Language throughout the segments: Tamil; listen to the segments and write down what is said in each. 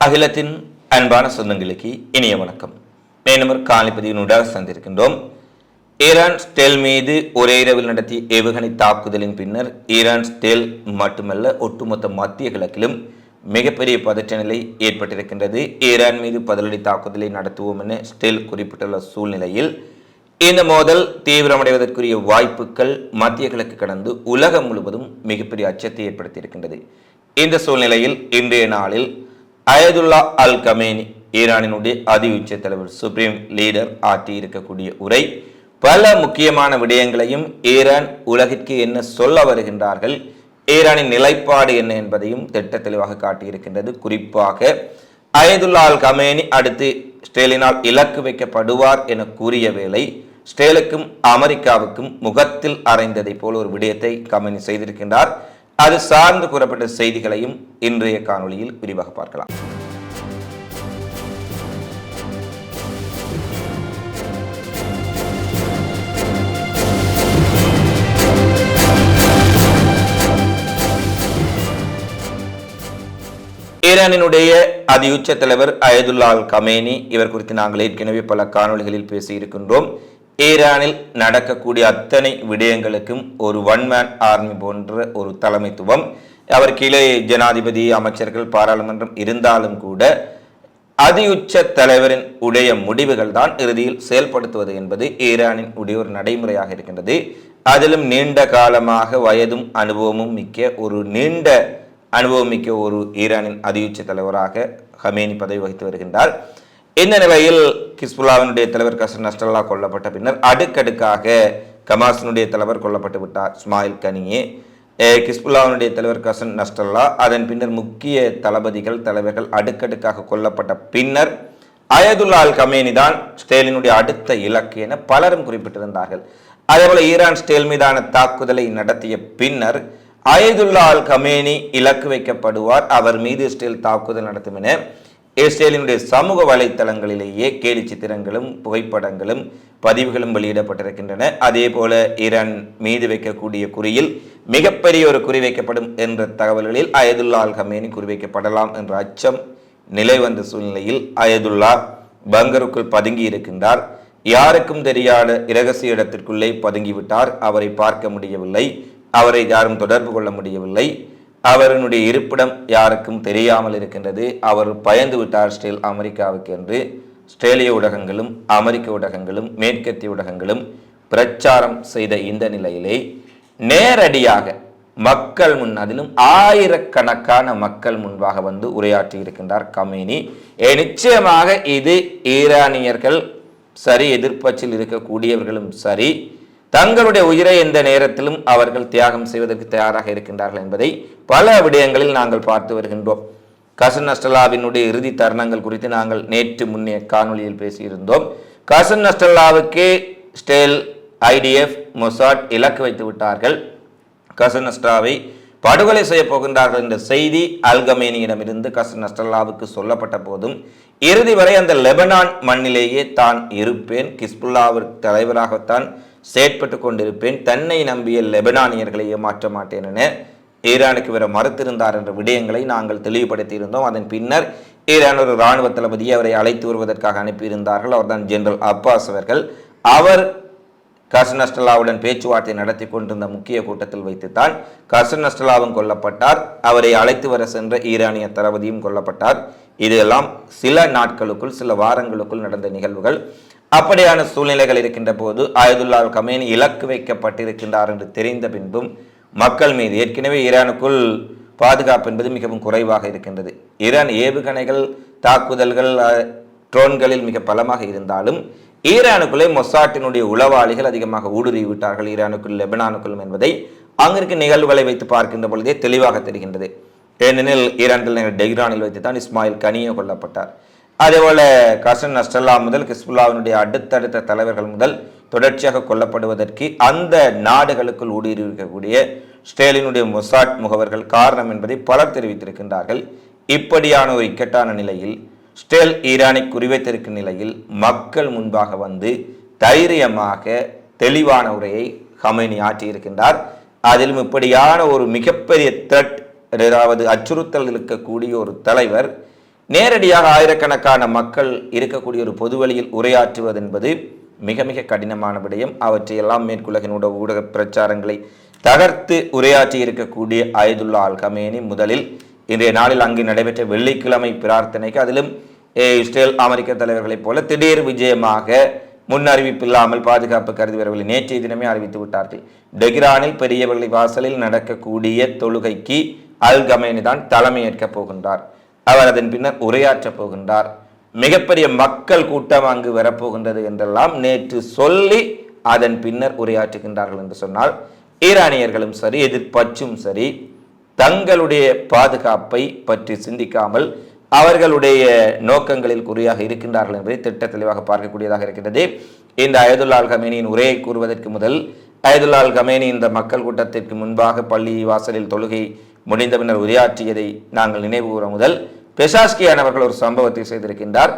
அகிலத்தின் அன்பான சொந்தங்களுக்கு இனிய வணக்கம். மேனமர் காலிப்பதியினூடாக சந்திருக்கின்றோம் ஈரான் ஸ்டெல் மீது ஒரே இரவில் நடத்திய ஏவுகணை தாக்குதலின் பின்னர் ஈரான் ஸ்டெல் மட்டுமல்ல ஒட்டுமொத்த மத்திய கிழக்கிலும் மிகப்பெரிய பதற்ற நிலை ஏற்பட்டிருக்கின்றது. ஈரான் மீது பதிலடி தாக்குதலை நடத்துவோம் என ஸ்டெல் குறிப்பிட்டுள்ள சூழ்நிலையில் இந்த மோதல் தீவிரமடைவதற்குரிய வாய்ப்புகள் மத்திய கிழக்கு கடந்து உலகம் முழுவதும் மிகப்பெரிய அச்சத்தை ஏற்படுத்தியிருக்கின்றது. இந்த சூழ்நிலையில் இன்றைய நாளில் அயதுல்லா அல் கமேனி ஈரானினுடைய அதி உச்ச தலைவர் சுப்ரீம் லீடர் ஆற்றி இருக்கக்கூடிய உரை. பல முக்கியமான விடயங்களையும் ஈரான் உலகிற்கு என்ன சொல்ல வருகின்றார்கள் ஈரானின் நிலைப்பாடு என்ன என்பதையும் திட்ட தெளிவாக காட்டியிருக்கின்றது. குறிப்பாக அயதுல்லா அல் கமேனி அடுத்து ஸ்டேலினால் இலக்கு வைக்கப்படுவார் என கூறிய வேளை ஸ்டேலுக்கும் அமெரிக்காவுக்கும் முகத்தில் அறைந்ததை போல ஒரு விடயத்தை கமேனி செய்திருக்கின்றார். அது சார்ந்து கூறப்பட்ட செய்திகளையும் இன்றைய காணொளியில் விரிவாக பார்க்கலாம். ஈரானினுடைய அதியுச்ச தலைவர் அயதுல்லால் கமேனி இவர் குறித்து நாங்கள் ஏற்கனவே பல காணொளிகளில் பேசியிருக்கின்றோம். ஈரானில் நடக்கக்கூடிய அத்தனை விடயங்களுக்கும் ஒரு ஒன் மேன் ஆர்மி போன்ற ஒரு தலைமைத்துவம். அவர் கீழே ஜனாதிபதி அமைச்சர்கள் பாராளுமன்றம் இருந்தாலும் கூட அதியுச்ச தலைவரின் உடைய முடிவுகள் தான் இறுதியில் செயல்படுத்துவது என்பது ஈரானின் உடைய ஒரு நடைமுறையாக இருக்கின்றது. அதிலும் நீண்ட காலமாக வயதும் அனுபவமும் மிக்க ஒரு நீண்ட அனுபவம் மிக்க ஒரு ஈரானின் அதியுச்ச தலைவராக ஹமேனி பதவி வகித்து வருகின்றார். இந்த நிலையில் கிஸ்புல்லாவினுடைய தலைவர் கசன் நஸ்டல்லா கொல்லப்பட்ட பின்னர் அடுக்கடுக்காக கமாஸினுடைய தலைவர் கொல்லப்பட்டு விட்டார் இஸ்மாயில் கனியே. கிஸ்புல்லாவினுடைய தலைவர் கசன் நஸ்டல்லா அதன் பின்னர் முக்கிய தளபதிகள் தலைவர்கள் அடுக்கடுக்காக கொல்லப்பட்ட பின்னர் அயதுல்லா அல் கமேனி தான் ஸ்டேலினுடைய அடுத்த இலக்கு என பலரும் குறிப்பிட்டிருந்தார்கள். அதேபோல ஈரான் ஸ்டேல் மீதான தாக்குதலை நடத்திய பின்னர் அயதுல்லா அல் கமேனி இலக்கு வைக்கப்படுவார் அவர் மீது ஸ்டேல் தாக்குதல் நடத்தும் என இஸ்ரேலினுடைய சமூக வலைத்தளங்களிலேயே கேலி சித்திரங்களும் புகைப்படங்களும் பதிவுகளும் வெளியிடப்பட்டிருக்கின்றன. அதே போல ஈரான் மீது வைக்கக்கூடிய குறியில் மிகப்பெரிய ஒரு குறி வைக்கப்படும் என்ற தகவல்களில் அயதுல்லா அல்ஹமேனி குறிவைக்கப்படலாம் என்ற அச்சம் நிலை வந்த சூழ்நிலையில் அயதுல்லா பங்கருக்குள் பதுங்கி இருக்கின்றார். யாருக்கும் தெரியாத இரகசிய இடத்திற்குள்ளே பதுங்கிவிட்டார். அவரை பார்க்க முடியவில்லை. அவரை யாரும் தொடர்பு கொள்ள முடியவில்லை. அவரனுடைய இருப்பிடம் யாருக்கும் தெரியாமல் இருக்கின்றது. அவர் பயந்து விட்டார் ஸ்டேல் அமெரிக்காவுக்கு என்று. ஸ்ட்ரேலிய ஊடகங்களும் அமெரிக்க ஊடகங்களும் மேற்கத்திய ஊடகங்களும் பிரச்சாரம் செய்த இந்த நிலையிலே நேரடியாக மக்கள் முன் அதிலும் ஆயிரக்கணக்கான மக்கள் முன்பாக வந்து உரையாற்றி இருக்கின்றார் கமேனி. ஏ, நிச்சயமாக இது ஈரானியர்கள் சரி எதிர்ப்பச்சில் இருக்கக்கூடியவர்களும் சரி தங்களுடைய உயிரை எந்த நேரத்திலும் அவர்கள் தியாகம் செய்வதற்கு தயாராக இருக்கின்றார்கள் என்பதை பல விடயங்களில் நாங்கள் பார்த்து வருகின்றோம். கசன் நஸ்டல்லாவினுடைய இறுதி தருணங்கள் குறித்து நாங்கள் நேற்று முன்னே காணொளியில் பேசியிருந்தோம். கசன் நஸ்டல்லாவுக்கு ஸ்டேல் ஐடிஎஃப் மொசாட் இலக்கு வைத்து விட்டார்கள். கசன் நஸ்டாவை படுகொலை செய்ய போகின்றார்கள் என்ற செய்தி அல்கமேனியிடமிருந்து கசன் நஸ்டல்லாவுக்கு சொல்லப்பட்ட போதும் இறுதி வரை அந்த லெபனான் மண்ணிலேயே தான் இருப்பேன். கிஸ்புல்லாவிற்கு தலைவராகத்தான் செயற்பட்டு கொண்டிருப்பேன். தன்னை நம்பிய லெபனானியர்களை ஏமாற்ற மாட்டேன் என ஈரானுக்கு வர மறுத்திருந்தார் என்ற விடயங்களை நாங்கள் தெளிவுபடுத்தியிருந்தோம். அதன் பின்னர் ஈரான் ஒரு இராணுவ தளபதியை அவரை அழைத்து வருவதற்காக அனுப்பியிருந்தார்கள். அவர்தான் ஜெனரல் அப்பாஸ் அவர்கள். அவர் கசன் பேச்சுவார்த்தை நடத்தி கொண்டிருந்த முக்கிய கூட்டத்தில் வைத்துத்தான் கசன் கொல்லப்பட்டார். அவரை அழைத்து வர சென்ற ஈரானிய தளபதியும் கொல்லப்பட்டார். இதெல்லாம் சில நாட்களுக்குள் சில வாரங்களுக்குள் நடந்த நிகழ்வுகள். அப்படியான சூழ்நிலைகள் இருக்கின்ற போது ஆயுதுல்லால் கமேனி இலக்கு வைக்கப்பட்டிருக்கின்றார் என்று தெரிந்த பின்பும் மக்கள் மீது ஏற்கனவே ஈரானுக்குள் பாதுகாப்பு என்பது மிகவும் குறைவாக இருக்கின்றது. ஈரான் ஏவுகணைகள் தாக்குதல்கள் ட்ரோன்களில் மிக பலமாக இருந்தாலும் ஈரானுக்குள்ளே மொசாட்டினுடைய உளவாளிகள் அதிகமாக ஊடுருவி விட்டார்கள். ஈரானுக்குள் லெபனானுக்குள்ளும் என்பதை அங்கிருக்க நிகழ்வுகளை வைத்து பார்க்கின்ற பொழுதே தெளிவாக தெரிகின்றது. ஏனெனில் ஈரான் தலைநகர் டெஹ்ரானில் வைத்து தான் இஸ்மாயில் கனியோ கொல்லப்பட்டார். அதேபோல கசன் நஸ்டல்லா முதல் ஹிஸ்புல்லாவினுடைய அடுத்தடுத்த தலைவர்கள் முதல் தொடர்ச்சியாக கொல்லப்படுவதற்கு அந்த நாடுகளுக்குள் ஊடுருவிக்கக்கூடிய ஸ்டேலினுடைய மொசாட் முகவர்கள் காரணம் என்பதை பலர் தெரிவித்திருக்கின்றார்கள். இப்படியான ஒரு இக்கட்டான நிலையில் ஸ்டேல் ஈரானை குறிவைத்திருக்கும் நிலையில் மக்கள் முன்பாக வந்து தைரியமாக தெளிவான உரையை ஹமைனி ஆற்றியிருக்கின்றார். அதிலும் இப்படியான ஒரு மிகப்பெரிய த்ரெட் அதாவது அச்சுறுத்தல் இருக்கக்கூடிய ஒரு தலைவர் நேரடியாக ஆயிரக்கணக்கான மக்கள் இருக்கக்கூடிய ஒரு பொதுவெளியில் உரையாற்றுவது என்பது மிக மிக கடினமான விடயம். அவற்றையெல்லாம் மேற்குலகினோட ஊடக பிரச்சாரங்களை தகர்த்து உரையாற்றி இருக்கக்கூடிய அயதுல்லா அல் கமேனி முதலில் இன்றைய நாளில் அங்கு நடைபெற்ற வெள்ளிக்கிழமை பிரார்த்தனைக்கு அதிலும் இஸ்ரேல் அமெரிக்க தலைவர்களைப் போல திடீர் விஜயமாக முன் அறிவிப்பில்லாமல் பாதுகாப்பு கருதி நேற்றைய தினமே அறிவித்து விட்டார்கள். டெகிரானில் பெரியவர்களை வாசலில் நடக்கக்கூடிய தொழுகைக்கு அல் கமேனி தான் தலைமையேற்கப் போகின்றார். அவர் அதன் பின்னர் உரையாற்றப் போகின்றார். மிகப்பெரிய மக்கள் கூட்டம் அங்கு வரப்போகின்றது என்றெல்லாம் நேற்று சொல்லி அதன் பின்னர் உரையாற்றுகின்றார்கள் என்று சொன்னால் ஈரானியர்களும் சரி எதிர்ப்பச்சும் சரி தங்களுடைய பாதுகாப்பை பற்றி சிந்திக்காமல் அவர்களுடைய நோக்கங்களில் குறியாக இருக்கின்றார்கள் என்பதை திட்ட தெளிவாக பார்க்கக்கூடியதாக இருக்கிறது இந்த அயதுல்லால் கமேனியின் உரையை கூறுவதற்கு முதல் அயதுல்லால் கமேனி இந்த மக்கள் கூட்டத்திற்கு முன்பாக பள்ளி வாசலில் தொழுகை முடிந்த பின்னர் உரையாற்றியதை நாங்கள் நினைவு கூற முதல் பெஷாஸ்கியான் அவர்கள் ஒரு சம்பவத்தை செய்திருக்கின்றார்.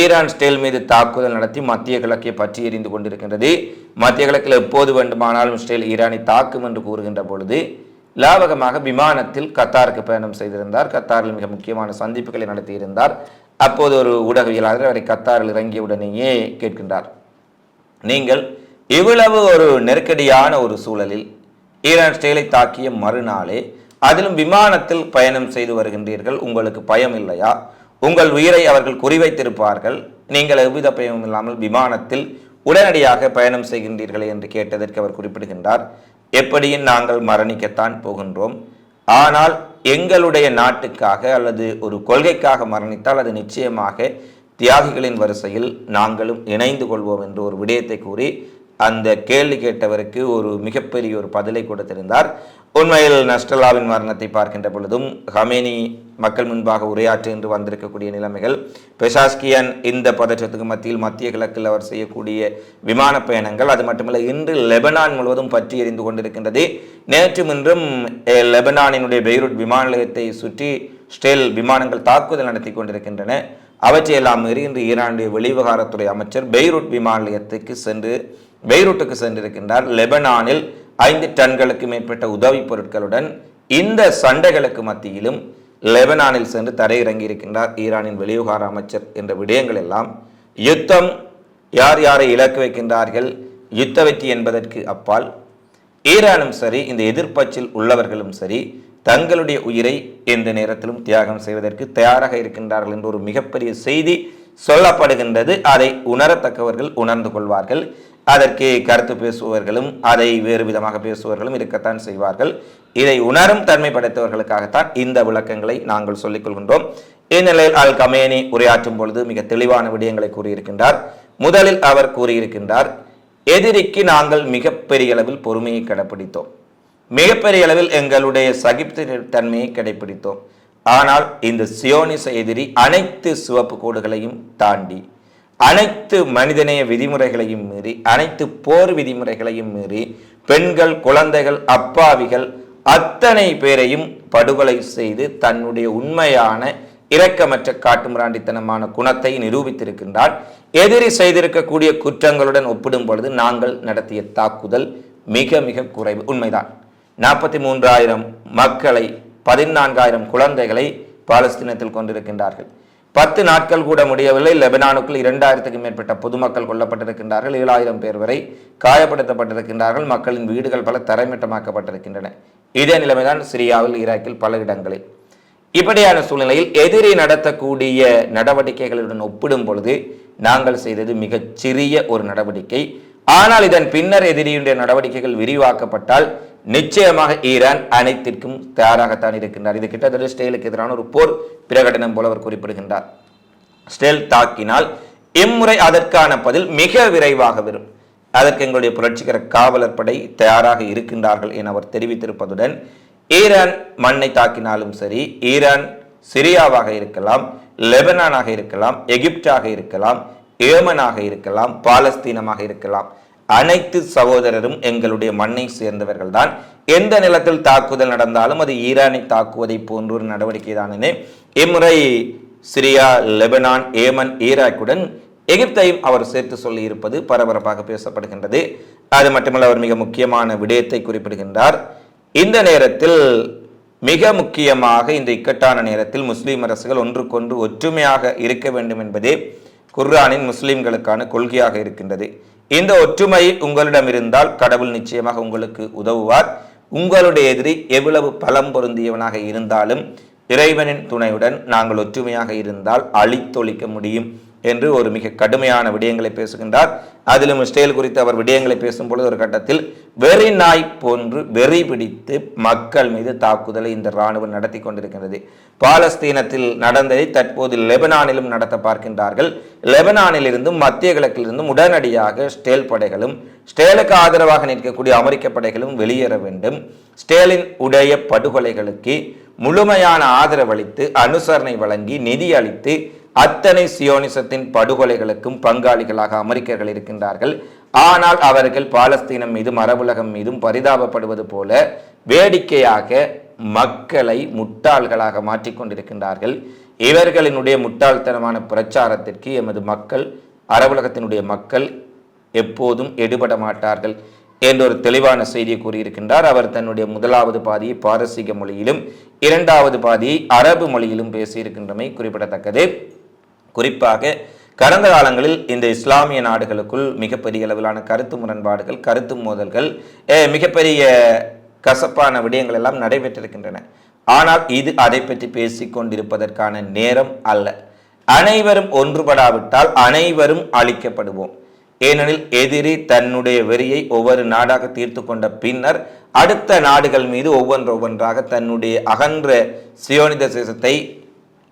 ஈரான் ஸ்டேல் மீது தாக்குதல் நடத்தி மத்திய கிழக்கை பற்றி எறிந்து கொண்டிருக்கின்றது. மத்திய கிழக்கில் எப்போது வேண்டுமானாலும் ஸ்டேல் ஈரானை தாக்கும் என்று கூறுகின்ற பொழுது லாவகமாக விமானத்தில் கத்தாருக்கு பயணம் செய்திருந்தார். கத்தாரில் மிக முக்கியமான சந்திப்புகளை நடத்தியிருந்தார். அப்போது ஒரு ஊடகவியலாளர் அவரை கத்தாரில் இறங்கியவுடனேயே கேட்கின்றார். நீங்கள் இவ்வளவு ஒரு நெருக்கடியான ஒரு சூழலில் ஈரான் ஸ்டேலை தாக்கிய மறுநாளே அதிலும் விமானத்தில் பயணம் செய்து வருகின்றீர்கள். உங்களுக்கு பயம் இல்லையா? உங்கள் உயிரை அவர்கள் குறிவைத்திருப்பார்கள். நீங்கள் எவ்வித பயமும் இல்லாமல் விமானத்தில் உடனடியாக பயணம் செய்கின்றீர்களே என்று கேட்டதற்கு அவர் குறிப்பிடுகின்றார். எப்படியும் நாங்கள் மரணிக்கத்தான் போகின்றோம். ஆனால் எங்களுடைய நாட்டுக்காக அல்லது ஒரு கொள்கைக்காக மரணித்தால் அது நிச்சயமாக தியாகிகளின் வரிசையில் நாங்களும் இணைந்து கொள்வோம் என்று ஒரு விடயத்தை கூறி அந்த கேள்வி கேட்டவருக்கு ஒரு மிகப்பெரிய ஒரு பதிலை கொடுத்திருந்தார். உண்மையில் நஸ்டலாவின் மரணத்தை பார்க்கின்ற பொழுதும் ஹமேனி மக்கள் முன்பாக உரையாற்று என்று வந்திருக்கக்கூடிய நிலைமைகள் பெஷாஸ்கியன் இந்த பதற்றத்துக்கு மத்தியில் மத்திய கிழக்கில் அவர் செய்யக்கூடிய விமான பயணங்கள் அது மட்டுமல்ல இன்று லெபனான் முழுவதும் பற்றி எறிந்து கொண்டிருக்கின்றது. நேற்றும் இன்றும் லெபனானினுடைய பெய்ரூட் விமான நிலையத்தை சுற்றி ஸ்டேல் விமானங்கள் தாக்குதல் நடத்தி கொண்டிருக்கின்றன. அவற்றையெல்லாம் மீறி இன்று ஈரானுடைய வெளிவிவகாரத்துறை அமைச்சர் பெய்ரூட் விமான நிலையத்துக்கு சென்று பெய்ரூட்டுக்கு சென்றிருக்கின்றார். லெபனானில் ஐந்து டன்களுக்கு மேற்பட்ட உதவிப் பொருட்களுடன் இந்த சண்டைகளுக்கு மத்தியிலும் லெபனானில் சென்று தரையிறங்கி இருக்கின்றார் ஈரானின் வெளிவிவகார அமைச்சர் என்ற விடயங்கள் எல்லாம். யுத்தம் யார் யாரை இலக்கு வைக்கின்றார்கள்? யுத்த வெற்றி என்பதற்கு அப்பால் ஈரானும் சரி இந்த எதிர்ப்பச்சில் உள்ளவர்களும் சரி தங்களுடைய உயிரை எந்த நேரத்திலும் தியாகம் செய்வதற்கு தயாராக இருக்கின்றார்கள் என்ற ஒரு மிகப்பெரிய செய்தி சொல்லப்படுகின்றது. அதை உணரத்தக்கவர்கள் உணர்ந்து கொள்வார்கள். அதற்கு கருத்து பேசுபவர்களும் அதை வேறு விதமாக பேசுபவர்களும் இருக்கத்தான் செய்வார்கள். இதை உணரும் தன்மை படைத்தவர்களுக்காகத்தான் இந்த விளக்கங்களை நாங்கள் சொல்லிக் கொள்கின்றோம். இந்நிலையில் அல் கமேனி உரையாற்றும் பொழுது மிக தெளிவான விடயங்களை கூறியிருக்கின்றார். முதலில் அவர் கூறியிருக்கின்றார் எதிரிக்கு நாங்கள் மிகப்பெரிய அளவில் பொறுமையை கடைப்பிடித்தோம். மிகப்பெரிய அளவில் எங்களுடைய சகிப்பு தன்மையை கடைப்பிடித்தோம். ஆனால் இந்த சியோனிச எதிரி அனைத்து சிவப்பு கோடுகளையும் தாண்டி அனைத்து மனிதநேய விதிமுறைகளையும் மீறி அனைத்து போர் விதிமுறைகளையும் மீறி பெண்கள் குழந்தைகள் அப்பாவிகள் அத்தனை பேரையும் படுகொலை செய்து தன்னுடைய உண்மையான இரக்கமற்ற காட்டுமிராண்டித்தனமான குணத்தை நிரூபித்திருக்கின்றார். எதிரி செய்திருக்கக்கூடிய குற்றங்களுடன் ஒப்பிடும் பொழுது நாங்கள் நடத்திய தாக்குதல் மிக மிக குறைவு. உண்மைதான். நாற்பத்தி மூன்றாயிரம் மக்களை பதினான்காயிரம் குழந்தைகளை பாலஸ்தீனத்தில் கொண்டிருக்கின்றார்கள். பத்து நாட்கள் கூட முடியவில்லை. லெபனானுக்குள் இரண்டாயிரத்துக்கும் மேற்பட்ட பொதுமக்கள் கொல்லப்பட்டிருக்கின்றார்கள். ஏழாயிரம் பேர் வரை காயப்படுத்தப்பட்டிருக்கின்றார்கள். மக்களின் வீடுகள் பல தரைமட்டமாக்கப்பட்டிருக்கின்றன. இதே நிலைமைதான் சிரியாவில் ஈராக்கில் பல இடங்களில். இப்படியான சூழ்நிலையில் எதிரி நடத்தக்கூடிய நடவடிக்கைகளுடன் ஒப்பிடும் பொழுது நாங்கள் செய்தது மிகச் சிறிய ஒரு நடவடிக்கை. ஆனால் இதன் பின்னர் எதிரியுடைய நடவடிக்கைகள் விரிவாக்கப்பட்டால் நிச்சயமாக ஈரான் அனைத்திற்கும் தயாராகத்தான் இருக்கின்றார். இது கிட்டத்தட்ட ஸ்டேலுக்கு எதிரான ஒரு போர் பிரகடனம் போல அவர் குறிப்பிடுகின்றார். ஸ்டேல் தாக்கினால் இம்முறை அதற்கான பதில் மிக விரைவாக வரும். அதற்கு எங்களுடைய புரட்சிகர காவலர் படை தயாராக இருக்கின்றார்கள் என அவர் தெரிவித்திருப்பதுடன் ஈரான் மண்ணை தாக்கினாலும் சரி ஈரான் சிரியாவாக இருக்கலாம் லெபனானாக இருக்கலாம் எகிப்டாக இருக்கலாம் ஏமனாக இருக்கலாம் பாலஸ்தீனமாக இருக்கலாம் அனைத்து சகோதரரும் எங்களுடைய மண்ணை சேர்ந்தவர்கள்தான். எந்த நிலத்தில் தாக்குதல் நடந்தாலும் அது ஈரானை தாக்குவதை போன்ற ஒரு நடவடிக்கை தானே இம்முறை சிரியா லெபனான் ஏமன் ஈராக்குடன் எகிப்தையும் அவர் சேர்த்து சொல்லி இருப்பது பரபரப்பாக பேசப்படுகின்றது. அது மட்டுமல்ல அவர் மிக முக்கியமான விடயத்தை குறிப்பிடுகின்றார். இந்த நேரத்தில் மிக முக்கியமாக இந்த இக்கட்டான நேரத்தில் முஸ்லீம் அரசுகள் ஒன்றுக்கொன்று ஒற்றுமையாக இருக்க வேண்டும் என்பதே குர்ஆனின் முஸ்லீம்களுக்கான கொள்கையாக இருக்கின்றது. இந்த ஒற்றுமை உங்களிடம் இருந்தால் கடவுள் நிச்சயமாக உங்களுக்கு உதவுவார். உங்களுடைய எதிரி எவ்வளவு பலம் பொருந்தியவனாக இருந்தாலும் இறைவனின் துணையுடன் நாங்கள் ஒற்றுமையாக இருந்தால் அழித்தொழிக்க முடியும். என்று ஒரு மிக கடுமையான விடயங்களை பேசுகின்றார். அதிலும் இஸ்ரேல் குறித்து அவர் விடயங்களை பேசும்பொழுது ஒரு கட்டத்தில் வெறி நாய் போன்று வெறி பிடித்து மக்கள் மீது தாக்குதலை இந்த இராணுவம் நடத்தி கொண்டிருக்கிறது பாலஸ்தீனத்தில் நடந்ததை தற்போது லெபனானிலும் நடத்த பார்க்கின்றார்கள். லெபனானிலிருந்தும் மத்திய கிழக்கிலிருந்தும் உடனடியாக ஸ்டேல் படைகளும் ஸ்டேலுக்கு ஆதரவாக நிற்கக்கூடிய அமெரிக்க படைகளும் வெளியேற வேண்டும். ஸ்டேலின் உடைய படுகொலைகளுக்கு முழுமையான ஆதரவளித்து அனுசரணை வழங்கி நிதி அளித்து அத்தனை சியோனிசத்தின் படுகொலைகளுக்கும் பங்காளிகளாக அமெரிக்கர்கள் இருக்கின்றார்கள். ஆனால் அவர்கள் பாலஸ்தீனம் மீதும் அரபுலகம் மீதும் பரிதாபப்படுவது போல வேடிக்கையாக மக்களை முட்டாள்களாக மாற்றிக்கொண்டிருக்கின்றார்கள் இவர்களினுடைய முட்டாள்தனமான பிரச்சாரத்திற்கு எமது மக்கள் அரபுலகத்தினுடைய மக்கள் எப்போதும் எடுபட மாட்டார்கள் என்ற ஒரு தெளிவான செய்தியை கூறியிருக்கின்றார். அவர் தன்னுடைய முதலாவது பாதியை பாரசீக மொழியிலும் இரண்டாவது பாதியை அரபு மொழியிலும் பேசியிருக்கின்றமை குறிப்பிடத்தக்கது. குறிப்பாக கடந்த காலங்களில் இந்த இஸ்லாமிய நாடுகளுக்குள் மிகப்பெரிய அளவிலான கருத்து முரண்பாடுகள் கருத்து மோதல்கள் மிகப்பெரிய கசப்பான விடயங்கள் எல்லாம் நடைபெற்றிருக்கின்றன. ஆனால் இது அதை பற்றி பேசிக் கொண்டிருப்பதற்கான நேரம் அல்ல. அனைவரும் ஒன்றுபடாவிட்டால் அனைவரும் அழிக்கப்படுவோம். ஏனெனில் எதிரி தன்னுடைய வெறியை ஒவ்வொரு நாடாக தீர்த்து கொண்ட பின்னர் அடுத்த நாடுகள் மீது ஒவ்வொன்று ஒவ்வொன்றாக தன்னுடைய அகன்ற சியோனித சேசத்தை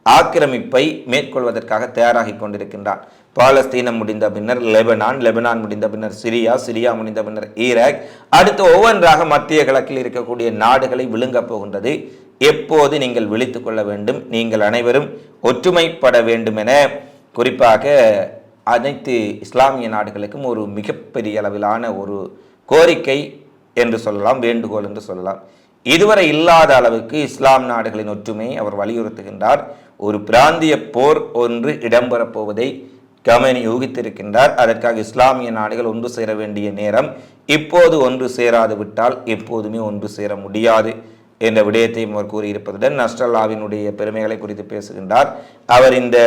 ஆக்கிரமிப்பை மேற்கொள்வதற்காக தயாராகி கொண்டிருக்கின்றான் பாலஸ்தீனம் முடிந்த பின்னர் லெபனான் லெபனான் முடிந்த பின்னர் சிரியா சிரியா முடிந்த பின்னர் ஈராக் அடுத்து ஒவ்வொன்றாக மத்திய கிழக்கில் இருக்கக்கூடிய நாடுகளை விழுங்கப் போகின்றது. எப்போது நீங்கள் விழித்துக் கொள்ள வேண்டும்? நீங்கள் அனைவரும் ஒற்றுமைப்பட வேண்டும் என குறிப்பாக அனைத்து இஸ்லாமிய நாடுகளுக்கும் ஒரு மிகப்பெரிய அளவிலான ஒரு கோரிக்கை என்று சொல்லலாம் வேண்டுகோள் என்று சொல்லலாம். இதுவரை இல்லாத அளவுக்கு இஸ்லாம் நாடுகளின் ஒற்றுமையை அவர் வலியுறுத்துகின்றார். ஒரு பிராந்திய போர் ஒன்று இடம்பெறப்போவதை கமேனி யூகித்திருக்கின்றார். அதற்காக இஸ்லாமிய நாடுகள் ஒன்று சேர வேண்டிய நேரம் இப்போது ஒன்று சேராது விட்டால் எப்போதுமே ஒன்று சேர முடியாது என்ற விடயத்தையும் அவர் கூறியிருப்பதுடன் நஸ்டல்லாவினுடைய பெருமைகளை குறித்து பேசுகின்றார். அவர் இந்த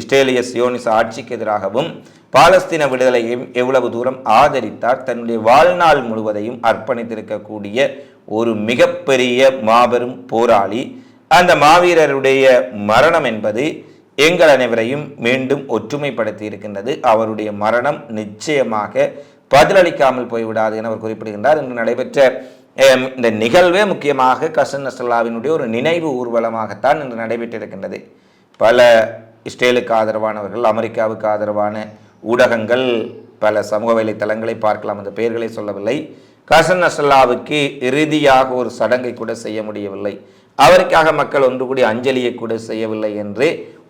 இஸ்ரேலிய சியோனிச ஆட்சிக்கு எதிராகவும் பாலஸ்தீன விடுதலையும் எவ்வளவு தூரம் ஆதரித்தார் தன்னுடைய வாழ்நாள் முழுவதையும் அர்ப்பணித்திருக்கக்கூடிய ஒரு மிகப்பெரிய மாபெரும் போராளி அந்த மாவீரருடைய மரணம் என்பது எங்கள் அனைவரையும் மீண்டும் ஒற்றுமைப்படுத்தி இருக்கின்றது. அவருடைய மரணம் நிச்சயமாக பதிலளிக்காமல் போய்விடாது என அவர் குறிப்பிடுகின்றார். இன்று நடைபெற்ற இந்த நிகழ்வே முக்கியமாக கசன் நசல்லாவினுடைய ஒரு நினைவு ஊர்வலமாகத்தான் இன்று நடைபெற்றிருக்கின்றது. பல இஸ்ரேலுக்கு ஆதரவானவர்கள் அமெரிக்காவுக்கு ஆதரவான ஊடகங்கள் பல சமூக வலைத்தளங்களை பார்க்கலாம் அந்த பெயர்களை சொல்லவில்லை. கசன் நசல்லாவுக்கு இறுதியாக ஒரு சடங்கை கூட செய்ய முடியவில்லை. அவருக்காக மக்கள் ஒன்று கூடி அஞ்சலியை கூட செய்யவில்லை என்று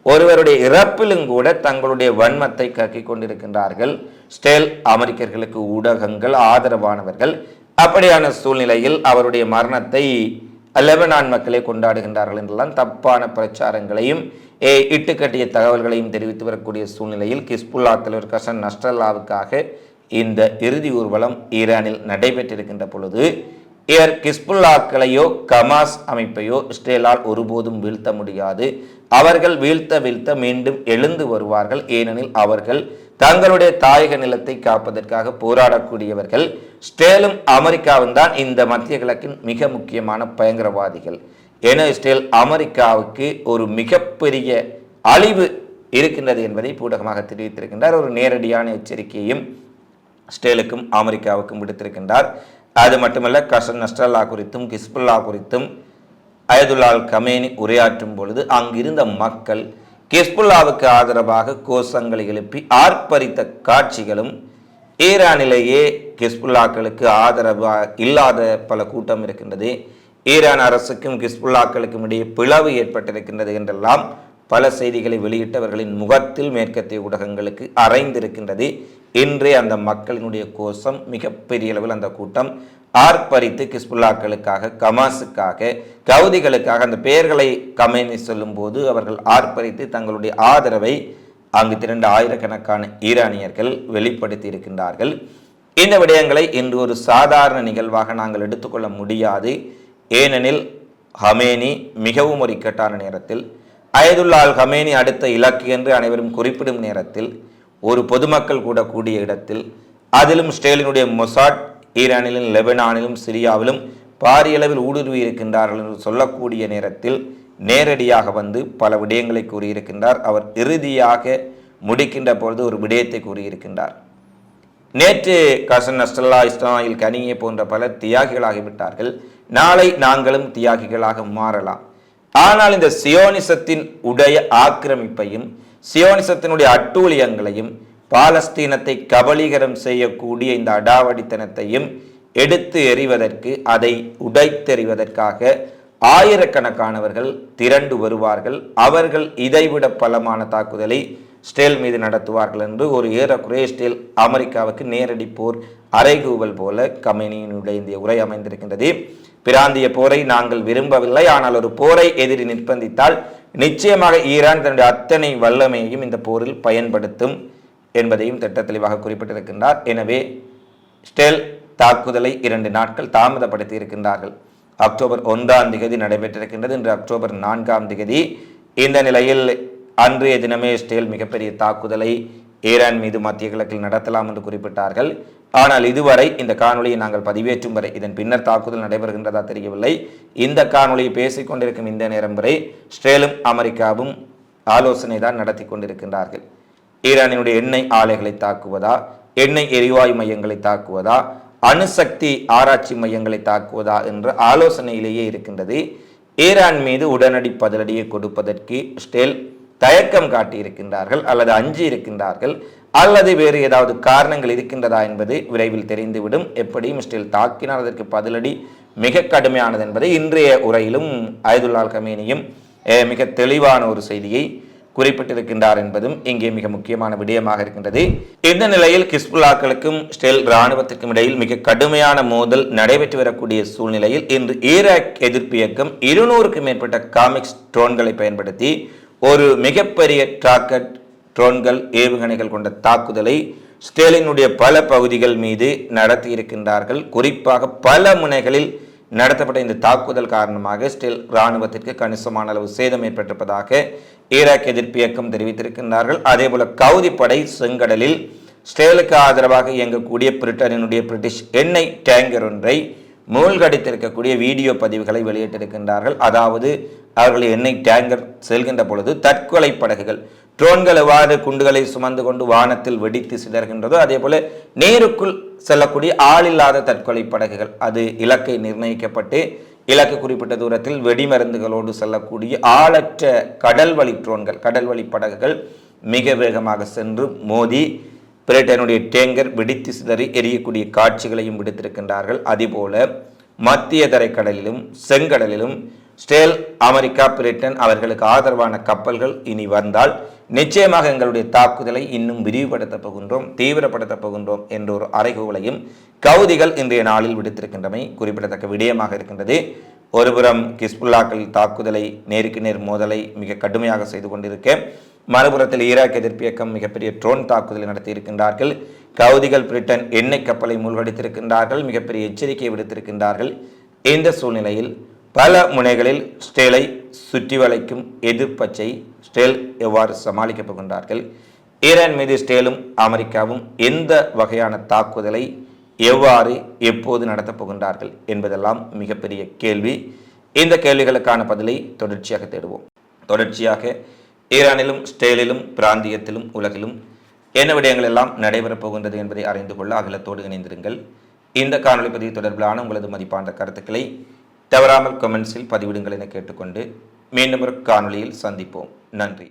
ஒருவருடைய இறப்பிலும் கூட தங்களுடைய வன்மத்தை கக்கி கொண்டிருக்கின்றார்கள். ஸ்டேல் அமெரிக்கர்களுக்கு ஊடகங்கள் ஆதரவானவர்கள். அப்படியான சூழ்நிலையில் அவருடைய மரணத்தை லெபனான் மக்களே கொண்டாடுகின்றார்கள் என்றெல்லாம் தப்பான பிரச்சாரங்களையும் ஏ, இட்டுக்கட்டிய தகவல்களையும் தெரிவித்து வரக்கூடிய சூழ்நிலையில் கிஸ்புல்லா தலைவர் கசன் நஸ்ரல்லாவுக்காக இந்த இறுதி ஊர்வலம் ஈரானில் நடைபெற்றிருக்கின்ற பொழுது இவர் கிஸ்புல்லாக்களையோ கமாஸ் அமைப்பையோ இஸ்ரேலால் ஒருபோதும் வீழ்த்த முடியாது. அவர்கள் வீழ்த்த வீழ்த்த மீண்டும் எழுந்து வருவார்கள். ஏனெனில் அவர்கள் தங்களுடைய தாயக நிலத்தை காப்பதற்காக போராடக்கூடியவர்கள். ஸ்டேலும் அமெரிக்காவும் தான் இந்த மத்திய கிழக்கின் மிக முக்கியமான பயங்கரவாதிகள். என இஸ்ரேல் அமெரிக்காவுக்கு ஒரு மிகப்பெரிய அழிவு இருக்கின்றது என்பதை பூடகமாக தெரிவித்திருக்கின்றார். ஒரு நேரடியான எச்சரிக்கையும் ஸ்டேலுக்கும் அமெரிக்காவுக்கும் விடுத்திருக்கின்றார். அது மட்டுமல்ல கஷ நஷ்டல்லா குறித்தும் கிஸ்புல்லா குறித்தும் அயதுல்லால் கமேனி உரையாற்றும் பொழுது அங்கிருந்த மக்கள் கிஸ்புல்லாவுக்கு ஆதரவாக கோஷங்களை எழுப்பி ஆர்ப்பரித்த காட்சிகளும் ஈரானிலேயே கிஸ்புல்லாக்களுக்கு ஆதரவாக இல்லாத பல கூட்டம் இருக்கின்றது. ஈரான் அரசுக்கும் கிஸ்புல்லாக்களுக்கும் இடையே பிளவு ஏற்பட்டிருக்கின்றது என்றெல்லாம் பல செய்திகளை வெளியிட்டவர்களின் முகத்தில் மேற்கத்திய ஊடகங்களுக்கு அரைந்திருக்கின்றது இன்றே அந்த மக்களினுடைய கோஷம் மிகப்பெரிய அளவில் அந்த கூட்டம் ஆர்ப்பரித்து கிஸ்புல்லாக்களுக்காக கமாஸுக்காக கவுதிகளுக்காக அந்த பெயர்களை கமேனி சொல்லும்போது அவர்கள் ஆர்ப்பரித்து தங்களுடைய ஆதரவை அங்கு திரண்ட ஆயிரக்கணக்கான ஈரானியர்கள் வெளிப்படுத்தி இருக்கின்றார்கள். இந்த விடயங்களை இன்று ஒரு சாதாரண நிகழ்வாக நாங்கள் எடுத்துக்கொள்ள முடியாது. ஏனெனில் ஹமேனி மிகவும் ஒரு இக்கட்டான நேரத்தில் அயதுல்லால் ஹமேனி அடுத்த இலக்கு என்று அனைவரும் குறிப்பிடும் நேரத்தில் ஒரு பொதுமக்கள் கூட கூடிய இடத்தில் அதிலும் ஸ்டேலினுடைய மொசாட் ஈரானிலும் லெபனானிலும் சிரியாவிலும் பாரிய அளவில் ஊடுருவி இருக்கின்றார்கள் என்று சொல்லக்கூடிய நேரத்தில் நேரடியாக வந்து பல விடயங்களை கூறியிருக்கின்றார். அவர் இறுதியாக முடிக்கின்ற பொழுது ஒரு விடயத்தை கூறியிருக்கின்றார். நேற்று கசன் அஸ்டல்லா இஸ்லாயில் கனியே போன்ற பலர் தியாகிகளாகிவிட்டார்கள் நாளை நாங்களும் தியாகிகளாக மாறலாம். ஆனால் இந்த சியோனிசத்தின் உடைய ஆக்கிரமிப்பையும் சியோனிசத்தினுடைய அட்டூழியங்களையும் பாலஸ்தீனத்தை கபலீகரம் செய்யக்கூடிய இந்த அடாவடித்தனத்தையும் எடுத்து எறிவதற்கு அதை உடைத்தெறிவதற்காக ஆயிரக்கணக்கானவர்கள் திரண்டு வருவார்கள். அவர்கள் இதைவிட பலமான தாக்குதலை ஸ்டேல் மீது நடத்துவார்கள் என்று ஒரு ஏறக்குறைய ஸ்டேல் அமெரிக்காவுக்கு நேரடி போர் அரைகூவல் போல கமெனியினுடைய இந்த உரை அமைந்திருக்கின்றது. பிராந்திய போரை நாங்கள் விரும்பவில்லை ஆனால் ஒரு போரை எதிரி நிர்பந்தித்தால் நிச்சயமாக ஈரான் தன்னுடைய அத்தனை வல்லமையையும் இந்த போரில் பயன்படுத்தும் என்பதையும் திட்ட தெளிவாக குறிப்பிட்டிருக்கின்றார். எனவே ஸ்டெல் தாக்குதலை இரண்டு நாட்கள் தாமதப்படுத்தி இருக்கின்றார்கள். அக்டோபர் ஒன்றாம் திகதி நடைபெற்றிருக்கின்றது. இன்று அக்டோபர் நான்காம் திகதி இந்த நிலையில் அன்றைய தினமே ஸ்டேல் மிகப்பெரிய தாக்குதலை ஈரான் மீது மத்திய கிழக்கில் நடத்தலாம் என்று குறிப்பிட்டார்கள். ஆனால் இதுவரை இந்த காணொலியை நாங்கள் பதிவேற்றும் வரை இதன் பின்னர் தாக்குதல் நடைபெறுகின்றதா தெரியவில்லை. இந்த காணொலியை பேசிக் கொண்டிருக்கும் இந்த நேரம் வரை ஸ்ட்ரேலும் அமெரிக்காவும் ஆலோசனை தான் நடத்தி கொண்டிருக்கின்றார்கள். ஈரானினுடைய எண்ணெய் ஆலைகளை தாக்குவதா எண்ணெய் எரிவாயு மையங்களை தாக்குவதா அணுசக்தி ஆராய்ச்சி மையங்களை தாக்குவதா என்ற ஆலோசனையிலேயே இருக்கின்றது. ஈரான் மீது உடனடி பதிலடியை கொடுப்பதற்கு ஸ்டேல் தயக்கம் காட்டியிருக்கின்றார்கள் அல்லது அஞ்சி இருக்கின்றார்கள் அல்லது வேறு ஏதாவது காரணங்கள் இருக்கின்றதா என்பது விரைவில் தெரிந்துவிடும். எப்படியும் ஸ்டேல் தாக்கினால் அதற்கு பதிலடி மிக கடுமையானது என்பதை இன்றைய உரையிலும் அயதுல்லால் கமேனியும் மிக தெளிவான ஒரு செய்தியை குறிப்பிட்டிருக்கின்றார் என்பதும் இங்கே மிக முக்கியமான விடயமாக இருக்கின்றது. இந்த நிலையில் கிஸ்புல்லாக்களுக்கும் ஸ்டெல் இராணுவத்திற்கும் இடையில் மிக கடுமையான மோதல் நடைபெற்று வரக்கூடிய சூழ்நிலையில் இன்று ஈராக் எதிர்ப்பு இயக்கம் இருநூறுக்கும் மேற்பட்ட காமிக்ஸ் ட்ரோன்களை பயன்படுத்தி ஒரு மிகப்பெரிய டார்கெட் ட்ரோன்கள் ஏவுகணைகள் கொண்ட தாக்குதலை ஸ்டேலினுடைய பல பகுதிகள் மீது நடத்தி இருக்கின்றார்கள் குறிப்பாக பல முனைகளில் நடத்தப்பட்ட இந்த தாக்குதல் காரணமாக ஸ்டில் இராணுவத்திற்கு கணிசமான அளவு சேதம் ஏற்பட்டிருப்பதாக ஈராக் எதிர்ப்பு இயக்கம் தெரிவித்திருக்கின்றார்கள். அதேபோல கவுதிப்படை செங்கடலில் ஸ்டேலுக்கு ஆதரவாக இயங்கக்கூடிய பிரிட்டனினுடைய பிரிட்டிஷ் எண்ணெய் டேங்கர் ஒன்றை மூழ்கடித்திருக்கக்கூடிய வீடியோ பதிவுகளை வெளியிட்டிருக்கின்றார்கள். அதாவது அவர்கள் எண்ணெய் டேங்கர் செல்கின்ற பொழுது தற்கொலை படகுகள் ட்ரோன்கள் எவ்வாறு குண்டுகளை சுமந்து கொண்டு வானத்தில் வெடித்து சிதறுகின்றதோ அதே போல நேருக்குள் செல்லக்கூடிய ஆளில்லாத தற்கொலை படகுகள் அது இலக்கை நிர்ணயிக்கப்பட்டு இலக்கு குறிப்பிட்ட தூரத்தில் வெடிமருந்துகளோடு செல்லக்கூடிய ஆளற்ற கடல் வழி ட்ரோன்கள் கடல் வழி படகுகள் மிக வேகமாக சென்று மோதி பிரிட்டனுடைய டேங்கர் வெடித்து சிதறி எரியக்கூடிய காட்சிகளையும் விடுத்திருக்கின்றார்கள். அதேபோல மத்திய தரைக்கடலிலும் செங்கடலிலும் ஸ்டேல் அமெரிக்கா பிரிட்டன் அவர்களுக்கு ஆதரவான கப்பல்கள் இனி வந்தால் நிச்சயமாக எங்களுடைய தாக்குதலை இன்னும் விரிவுபடுத்தப் போகின்றோம் தீவிரப்படுத்தப் போகின்றோம் என்ற ஒரு அறைகூவலையும் கவுதிகள் இன்றைய நாளில் விடுத்திருக்கின்றமை குறிப்பிடத்தக்க விடயமாக இருக்கின்றது. ஒருபுறம் கிஸ்புல்லாக்கள் தாக்குதலை நேருக்கு நேர் மோதலை மிக கடுமையாக செய்து கொண்டிருக்க மறுபுறத்தில் ஈராக் எதிர்ப்பு இயக்கம் மிகப்பெரிய ட்ரோன் தாக்குதலை நடத்தியிருக்கின்றார்கள். கவுதிகள் பிரிட்டன் எண்ணெய் கப்பலை மூழ்கடித்திருக்கின்றார்கள். மிகப்பெரிய எச்சரிக்கை விடுத்திருக்கின்றார்கள். இந்த சூழ்நிலையில் பல முனைகளில் ஸ்டேலை சுற்றி வளைக்கும் எதிர்ப்பச்சை ஸ்டேல் எவ்வாறு சமாளிக்கப் போகின்றார்கள்? ஈரான் மீது ஸ்டேலும் அமெரிக்காவும் எந்த வகையான தாக்குதலை எவ்வாறு எப்போது நடத்தப் போகின்றார்கள் என்பதெல்லாம் மிகப்பெரிய கேள்வி. இந்த கேள்விகளுக்கான பதிலை தொடர்ச்சியாக தேடுவோம். தொடர்ச்சியாக ஈரானிலும் ஸ்டேலிலும் பிராந்தியத்திலும் உலகிலும் என்ன விடயங்கள் எல்லாம் நடைபெறப் போகின்றது என்பதை அறிந்து கொள்ள அகிலத்தோடு இணைந்திருங்கள். இந்த காணொளி பதிவு தொடர்பிலான உங்களது மதிப்பான கருத்துக்களை தவறாமல் கமெண்ட்ஸில் பதிவிடுங்கள் என கேட்டுக்கொண்டு மீண்டும் ஒரு காணொளியில் சந்திப்போம். நன்றி.